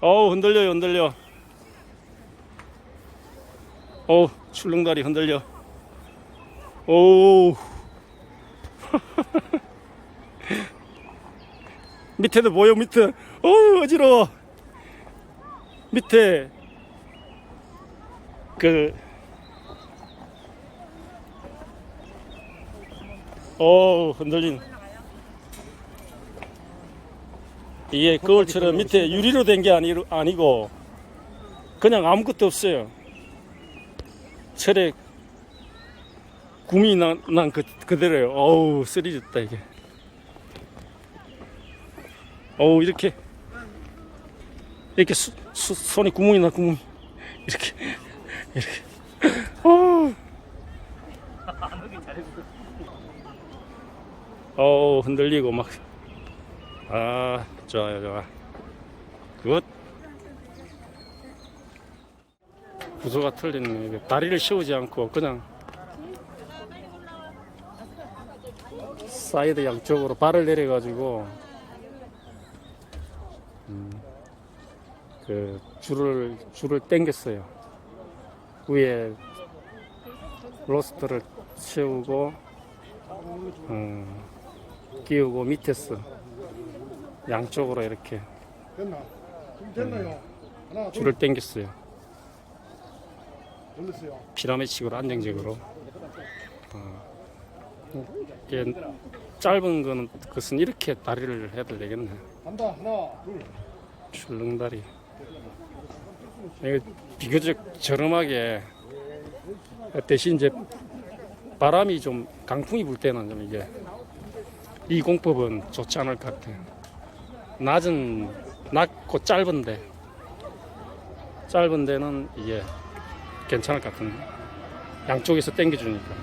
어우 흔들려요 흔들려. 어우 출렁다리 흔들려. 오 밑에도 보여 밑에. 어우 어지러워. 밑에. 그. 어우 흔들린 이게 거울처럼 밑에 유리로 된 게 아니, 아니고 그냥 아무것도 없어요. 철에 구미 난, 난 그, 그대로예요. 어우 쓰리졌다 이게. 어우 이렇게. 이렇게 수, 수, 손에 구멍이 나 구멍이. 이렇게. 이렇게. 어우 어우 흔들리고 막 아, 좋아요, 좋아. 굿. 구조가 틀리네. 이게 다리를 씌우지 않고 그냥 사이드 양쪽으로 발을 내려 가지고 음, 그 줄을 줄을 당겼어요. 위에 로스트를 채우고 음, 끼우고 밑에서 양쪽으로 이렇게 됐나? 좀 됐나요? 하나, 둘, 줄을 당겼어요. 올렸어요. 피라미식으로 안정적으로. 어, 이게 짧은 거는 그것은 이렇게 다리를 해도 되겠네. 간다. 하나, 둘. 출렁다리. 이거 비교적 저렴하게 대신 이제 바람이 좀 강풍이 불 때는 좀 이게 이 공법은 좋지 않을 것 같아요. 낮은 낮고 짧은데. 짧은 데는 이게 괜찮을 것 같은데. 양쪽에서 당겨주니까